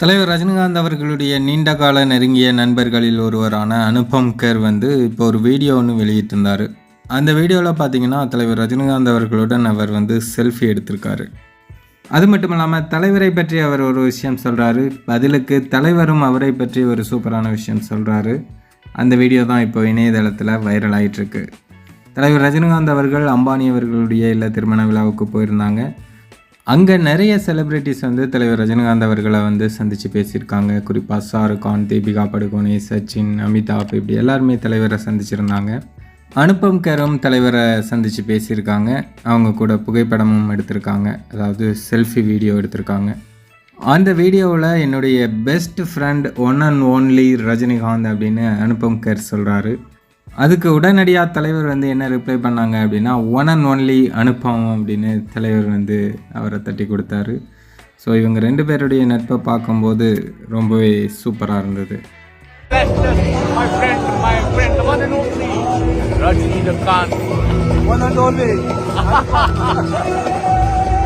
தலைவர் ரஜினிகாந்த் அவர்களுடைய நீண்ட கால நெருங்கிய நண்பர்களில் ஒருவரான அனுபம் கர் வந்து இப்போ ஒரு வீடியோ ஒன்று வெளியிட்டிருந்தார். அந்த வீடியோவில் பார்த்தீங்கன்னா தலைவர் ரஜினிகாந்த் அவர்களுடன் அவர் வந்து செல்ஃபி எடுத்திருக்காரு. அது மட்டும் இல்லாமல் தலைவரை பற்றி அவர் ஒரு விஷயம் சொல்கிறாரு பதிலுக்கு தலைவரும் அவரை பற்றி ஒரு சூப்பரான விஷயம் சொல்கிறாரு அந்த வீடியோ தான் இப்போ இணையதளத்தில் வைரல் ஆகிட்டுருக்கு தலைவர் ரஜினிகாந்த் அவர்கள் அம்பானி அவர்களுடைய இல்லை திருமண விழாவுக்கு போயிருந்தாங்க. அங்கே நிறைய செலிப்ரிட்டிஸ் வந்து தலைவர் ரஜினிகாந்த் அவர்களை வந்து சந்தித்து பேசியிருக்காங்க. குறிப்பாக ஷாருக்கான் தீபிகா படுகோனி சச்சின் அமிதாப் இப்படி எல்லாருமே தலைவரை சந்திச்சிருந்தாங்க. அனுப்பம் கரும் தலைவரை சந்தித்து பேசியிருக்காங்க. அவங்க கூட புகைப்படமும் எடுத்திருக்காங்க. அதாவது செல்ஃபி வீடியோ எடுத்திருக்காங்க. அந்த வீடியோவில் என்னுடைய best friend one and only Rajinikanth அப்படின்னு அனுப்பம் கர் சொல்கிறாரு அதுக்கு உடனடியாக தலைவர் வந்து என்ன ரிப்ளை பண்ணாங்க அப்படின்னா ஒன் அண்ட் ஒன்லி அனுப்பம் அப்படின்னு தலைவர் வந்து அவரை தட்டி கொடுத்தாரு. ஸோ இவங்க ரெண்டு பேருடைய நட்பை பார்க்கும்போது ரொம்பவே சூப்பராக இருந்தது. Bestest,